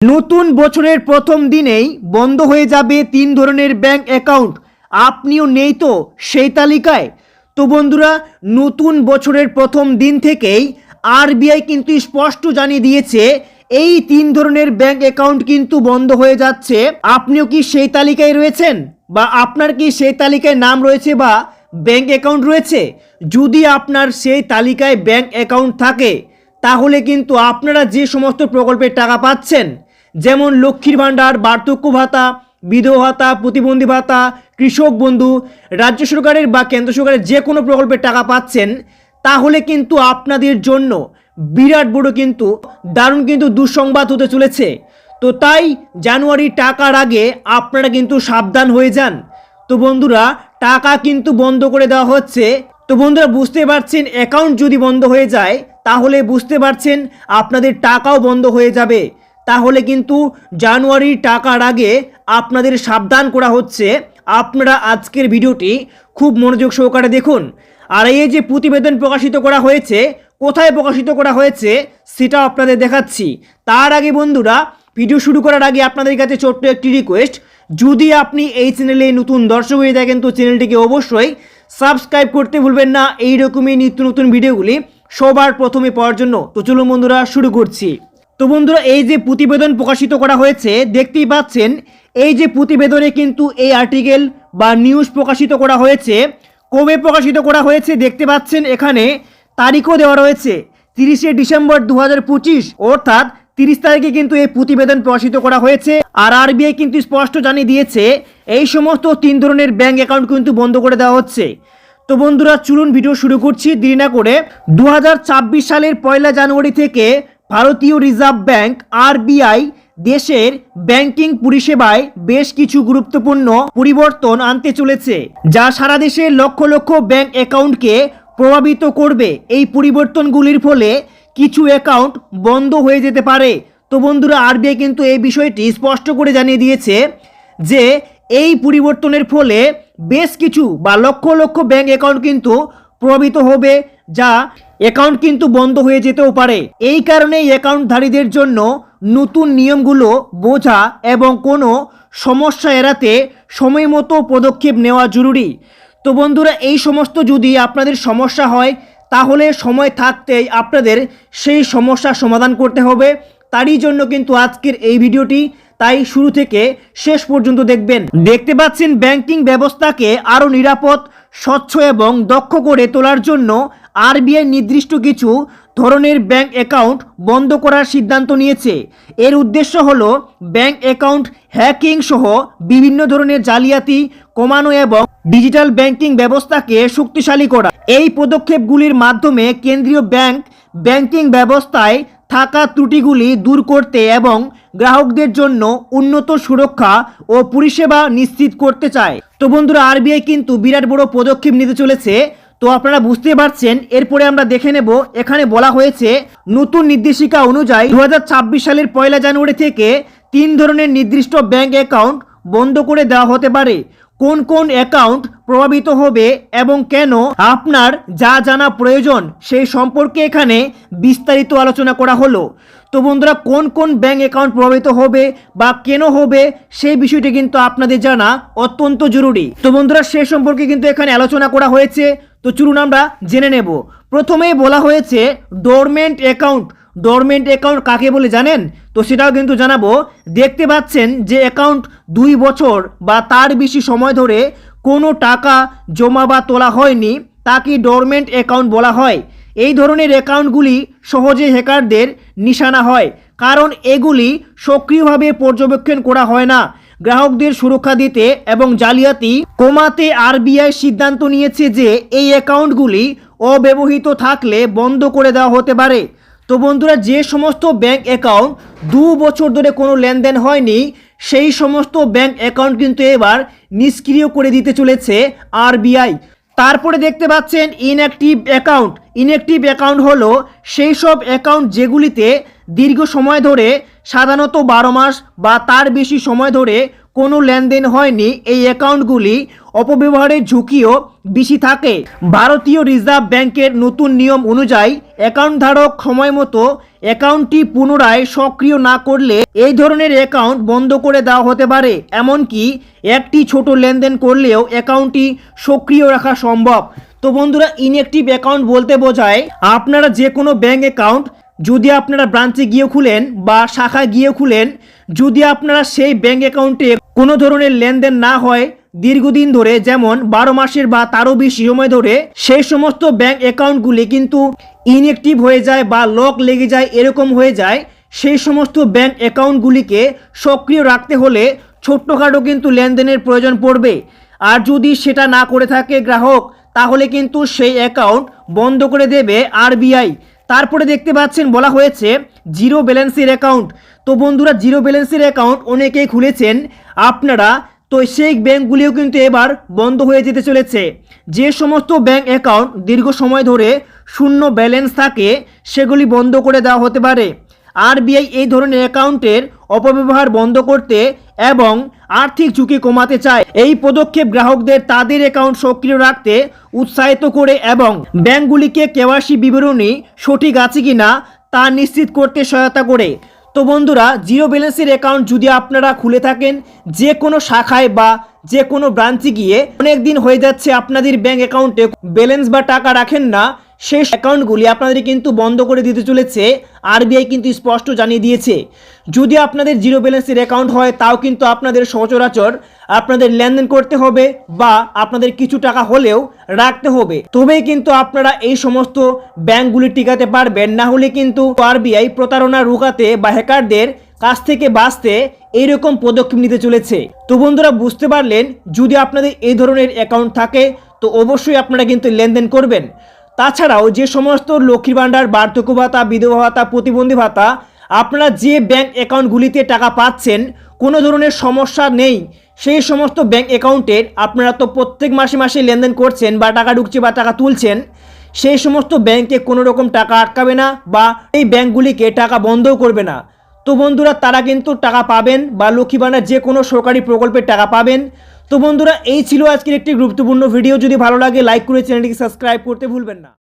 নতুন বছরের প্রথম দিনেই বন্ধ হয়ে যাবে তিন ধরনের ব্যাংক অ্যাকাউন্ট। আপনিও নেই তো সেই তালিকায়? তো বন্ধুরা, নতুন বছরের প্রথম দিন থেকেই আরবিআই কিন্তু স্পষ্ট জানিয়ে দিয়েছে, এই তিন ধরনের ব্যাংক অ্যাকাউন্ট কিন্তু বন্ধ হয়ে যাচ্ছে। আপনিও কি সেই তালিকায় রয়েছেন? বা আপনার কি সেই তালিকায় নাম রয়েছে বা ব্যাংক অ্যাকাউন্ট রয়েছে? যদি আপনার সেই তালিকায় ব্যাংক অ্যাকাউন্ট থাকে, তাহলে কিন্তু আপনারা যে সমস্ত প্রকল্পের টাকা পাচ্ছেন যেমন লক্ষ্মীর ভাণ্ডার, বার্ধক্য ভাতা, বিধবা ভাতা, প্রতিবন্ধী ভাতা, কৃষক বন্ধু, রাজ্য সরকারের বা কেন্দ্র সরকারের যে কোনো প্রকল্পের টাকা পাচ্ছেন, তাহলে কিন্তু আপনাদের জন্য বিরাট বড় কিন্তু, দারুণ কিন্তু দুঃসংবাদ হতে চলেছে। তো তাই জানুয়ারি টাকার আগে আপনারা কিন্তু সাবধান হয়ে যান। তো বন্ধুরা, টাকা কিন্তু বন্ধ করে দেওয়া হচ্ছে। তো বন্ধুরা, বুঝতে পারছেন অ্যাকাউন্ট যদি বন্ধ হয়ে যায়, তাহলে বুঝতে পারছেন আপনাদের টাকাও বন্ধ হয়ে যাবে। তাহলে কিন্তু জানুয়ারি টাকার আগে আপনাদের সাবধান করা হচ্ছে। আপনারা আজকের ভিডিওটি খুব মনোযোগ সহকারে দেখুন। আর এই যে প্রতিবেদন প্রকাশিত করা হয়েছে, কোথায় প্রকাশিত করা হয়েছে সেটা আপনাদের দেখাচ্ছি। তার আগে বন্ধুরা, ভিডিও শুরু করার আগে আপনাদের কাছে ছোট্ট একটি রিকোয়েস্ট যদি আপনি এই চ্যানেলে নতুন দর্শক হয়ে থাকেন, তো চ্যানেলটিকে অবশ্যই সাবস্ক্রাইব করতে ভুলবেন না। এই রকমই নিত্য নতুন ভিডিওগুলি সবার প্রথমে পাওয়ার জন্য। তো চলুন বন্ধুরা, শুরু করছি। তো বন্ধুরা, এই যে প্রতিবেদন প্রকাশিত করা হয়েছে, দেখতেই পাচ্ছেন, এই যে প্রতিবেদনে কিন্তু এই আর্টিকেল বা নিউজ প্রকাশিত করা হয়েছে। কবে প্রকাশিত করা হয়েছে দেখতে পাচ্ছেন এখানে, তারিখও দেওয়া রয়েছে, তিরিশে ডিসেম্বর দু পঁচিশ, অর্থাৎ তিরিশ তারিখে কিন্তু এই প্রতিবেদন প্রকাশিত করা হয়েছে। আর আরবিআই কিন্তু স্পষ্ট জানিয়ে দিয়েছে, এই সমস্ত তিন ধরনের ব্যাংক অ্যাকাউন্ট কিন্তু বন্ধ করে দেওয়া হচ্ছে। তো বন্ধুরা, চলুন ভিডিও শুরু করছি, দেরি না করে। দু হাজার ছাব্বিশ সালের পয়লা জানুয়ারি থেকে ভারতীয় রিজার্ভ ব্যাংক, আরবিআই, দেশের ব্যাংকিং পরিষেবায় বেশ কিছু গুরুত্বপূর্ণ পরিবর্তন আনতে চলেছে, যা সারা দেশে লক্ষ লক্ষ ব্যাংক অ্যাকাউন্টকে প্রভাবিত করবে। এই পরিবর্তনগুলির ফলে কিছু অ্যাকাউন্ট বন্ধ হয়ে যেতে পারে। তো বন্ধুরা, আরবিআই কিন্তু এই বিষয়টি স্পষ্ট করে জানিয়ে দিয়েছে যে এই পরিবর্তনের ফলে বেশ কিছু বা লক্ষ লক্ষ ব্যাংক অ্যাকাউন্ট কিন্তু প্রভাবিত হবে, যা অ্যাকাউন্ট কিন্তু বন্ধ হয়ে যেতেও পারে। এই কারণেই অ্যাকাউন্টধারীদের জন্য নতুন নিয়মগুলো বোঝা এবং কোনো সমস্যা এড়াতে সময় মতো পদক্ষেপ নেওয়া জরুরি। তো বন্ধুরা, এই সমস্ত যদি আপনাদের সমস্যা হয়, তাহলে সময় থাকতেই আপনাদের সেই সমস্যার সমাধান করতে হবে। তারই জন্য কিন্তু আজকের এই ভিডিওটি তাই শুরু থেকে শেষ পর্যন্ত দেখবেন। দেখতে পাচ্ছেন, ব্যাংকিং ব্যবস্থাকে আরও নিরাপদ স্বচ্ছ এবং দক্ষ করে তোলার জন্য আরবিআই নির্দিষ্ট কিছু ধরনের ব্যাংক অ্যাকাউন্ট বন্ধ করার সিদ্ধান্ত নিয়েছে। এর উদ্দেশ্য হল ব্যাংক অ্যাকাউন্ট হ্যাকিং সহ বিভিন্ন ধরনের জালিয়াতি কমানো এবং ডিজিটাল ব্যাংকিং ব্যবস্থাকে শক্তিশালী করা। এই পদক্ষেপগুলির মাধ্যমে কেন্দ্রীয় ব্যাংক ব্যাংকিং ব্যবস্থায় থাকা ত্রুটিগুলি দূর করতে এবং গ্রাহকদের জন্য উন্নত সুরক্ষা ও পরিষেবা নিশ্চিত করতে চায়। তো বন্ধুরা, আরবিআই কিন্তু বিরাট বড় পদক্ষেপ নিতে চলেছে। তো আপনারা বুঝতে পারছেন, এরপরে আমরা দেখে নেব, এখানে বলা হয়েছে, নতুন নির্দেশিকা অনুযায়ী দু হাজার ছাব্বিশ সালের পয়লা জানুয়ারি থেকে তিন ধরনের নির্দিষ্ট ব্যাংক অ্যাকাউন্ট বন্ধ করে দেওয়া হতে পারে। কোন কোন অ্যাকাউন্ট প্রভাবিত হবে এবং কেন আপনার যা জানা প্রয়োজন সেই সম্পর্কে এখানে বিস্তারিত আলোচনা করা হলো। তো বন্ধুরা, কোন কোন ব্যাঙ্ক অ্যাকাউন্ট প্রভাবিত হবে বা কেন হবে সেই বিষয়টি কিন্তু আপনাদের জানা অত্যন্ত জরুরি। তো বন্ধুরা, সে সম্পর্কে কিন্তু এখানে আলোচনা করা হয়েছে। তো চলুন আমরা জেনে নেব। প্রথমেই বলা হয়েছে ডোরমেন্ট অ্যাকাউন্ট ডোরমেন্ট অ্যাকাউন্ট কাকে বলে জানেন? তো সেটাও কিন্তু জানাব। দেখতে পাচ্ছেন যে অ্যাকাউন্ট দুই বছর বা তার বেশি সময় ধরে কোনো টাকা জমা বা তোলা হয়নি, তাকে ডরমেন্ট অ্যাকাউন্ট বলা হয়। এই ধরনের অ্যাকাউন্টগুলি সহজে হ্যাকারদের নিশানা হয়, কারণ এগুলি সক্রিয়ভাবে পর্যবেক্ষণ করা হয় না। গ্রাহকদের সুরক্ষা দিতে এবং জালিয়াতি কমাতে আরবিআই সিদ্ধান্ত নিয়েছে যে এই অ্যাকাউন্টগুলি অব্যবহৃত থাকলে বন্ধ করে দেওয়া হতে পারে। তো বন্ধুরা, যে সমস্ত ব্যাংক অ্যাকাউন্ট দু বছর ধরে কোনো লেনদেন হয়নি, সেই সমস্ত ব্যাংক অ্যাকাউন্ট কিন্তু এবার নিষ্ক্রিয় করে দিতে চলেছে আরবিআই তারপরে দেখতে পাচ্ছেন ইনঅ্যাক্টিভ অ্যাকাউন্ট ইনঅ্যাক্টিভ অ্যাকাউন্ট হলো সেই সব অ্যাকাউন্ট যেগুলিতে দীর্ঘ সময় ধরে সাধারণত বারো মাস বা তার বেশি সময় ধরে কোনো লেনদেন হয়নি, এই অ্যাকাউন্টগুলি অপব্যবহারের ঝুঁকিও বেশি থাকে। ভারতীয় রিজার্ভ ব্যাংকের নতুন নিয়ম অনুযায়ী অ্যাকাউন্ট ধারক সময় মতো অ্যাকাউন্টটি পুনরায় সক্রিয় না করলে এই ধরনের অ্যাকাউন্ট বন্ধ করে দেওয়া হতে পারে। এমনকি একটি ছোট লেনদেন করলেও অ্যাকাউন্টটি সক্রিয় রাখা সম্ভব। তো বন্ধুরা ইনঅ্যাক্টিভ অ্যাকাউন্ট বলতে বোঝায় আপনারা যে কোনো ব্যাঙ্ক অ্যাকাউন্ট যদি আপনারা ব্রাঞ্চে গিয়ে খুলেন বা শাখায় গিয়ে খুলেন, যদি আপনারা সেই ব্যাঙ্ক অ্যাকাউন্টে কোনো ধরনের লেনদেন না হয়, দীর্ঘদিন ধরে যেমন বারো মাসের বা তারও বেশি সময় ধরে, সেই সমস্ত ব্যাঙ্ক অ্যাকাউন্টগুলি কিন্তু ইনঅ্যাক্টিভ হয়ে যায় বা লক লেগে যায়, এরকম হয়ে যায়। সেই সমস্ত ব্যাঙ্ক অ্যাকাউন্টগুলিকে সক্রিয় রাখতে হলে ছোট্টখাটো কিন্তু লেনদেনের প্রয়োজন পড়বে। আর যদি সেটা না করে থাকে গ্রাহক, তাহলে কিন্তু সেই অ্যাকাউন্ট বন্ধ করে দেবে আরবিআই। তারপরে দেখতে পাচ্ছেন, বলা হয়েছে জিরো ব্যালেন্সের অ্যাকাউন্ট। তো বন্ধুরা, জিরো ব্যালেন্সের অ্যাকাউন্ট অনেকেই খুলেছেন, আপনারা, তো সেই ব্যাঙ্কগুলিও কিন্তু এবার বন্ধ হয়ে যেতে চলেছে। যে সমস্ত ব্যাঙ্ক অ্যাকাউন্ট দীর্ঘ সময় ধরে শূন্য ব্যালেন্স থাকে, সেগুলি বন্ধ করে দেওয়া হতে পারে। আরবিআই এই ধরনের অ্যাকাউন্টের অপব্যবহার বন্ধ করতে এবং আর্থিক ঝুঁকি কমাতে চায়। এই পদক্ষেপ গ্রাহকদের তাদের অ্যাকাউন্ট সক্রিয় রাখতে উৎসাহিত করে এবং ব্যাংকগুলিকে কেওয়াসি বিবরণী সঠিক আছে কিনা তা নিশ্চিত করতে সহায়তা করে। তো বন্ধুরা, জিরো ব্যালেন্সের অ্যাকাউন্ট যদি আপনারা খুলে থাকেন, যে কোনো শাখায় বা যে কোনো ব্রাঞ্চে গিয়ে অনেক দিন হয়ে যাচ্ছে আপনাদের ব্যাংক অ্যাকাউন্টে ব্যালেন্স বা টাকা রাখেন না সেই অ্যাকাউন্টগুলি আপনাদের কিন্তু বন্ধ করে দিতে চলেছে। আরবিআই কিন্তু স্পষ্ট জানিয়ে দিয়েছে। যদি আপনাদের জিরো ব্যালেন্সের অ্যাকাউন্ট হয়, তাও কিন্তু আপনাদের সচরাচর আপনাদের লেনদেন করতে হবে বা আপনাদের কিছু টাকা হলেও রাখতে হবে। তবেই কিন্তু আপনারা এই সমস্ত ব্যাংকগুলি টিকাতে পারবেন। না হলে কিন্তু আরবিআই প্রতারণা রুকাতে বা হ্যাকারদের কাছ থেকে বাঁচতে এইরকম পদক্ষেপ নিতে চলেছে। তো বন্ধুরা, বুঝতে পারলেন, যদি আপনাদের এই ধরনের অ্যাকাউন্ট থাকে, তো অবশ্যই আপনারা কিন্তু লেনদেন করবেন। তাছাড়াও যে সমস্ত লক্ষ্মীর ভাণ্ডার, বার্ধক্য ভাতা, বিধবা ভাতা, প্রতিবন্ধী ভাতা, আপনারা যে ব্যাংক অ্যাকাউন্টগুলিতে টাকা পাচ্ছেন, কোনো ধরনের সমস্যা নেই। সেই সমস্ত ব্যাংক অ্যাকাউন্টের আপনারা তো প্রত্যেক মাসে মাসে লেনদেন করছেন বা টাকা ঢুকছে বা টাকা তুলছেন, সেই সমস্ত ব্যাংকে কোনো রকম টাকা আটকাবে না বা এই ব্যাংকগুলিকে টাকা বন্ধও করবে না। তো বন্ধুরা, তারা কিন্তু টাকা পাবেন বা লক্ষ্মী ভাণ্ডার যে কোনো সরকারি প্রকল্পের টাকা পাবেন। তো বন্ধুরা, এই ছিল আজকের একটি গুরুত্বপূর্ণ ভিডিও। যদি ভালো লাগে লাইক করে চ্যানেলটিকে সাবস্ক্রাইব করতে ভুলবেন না।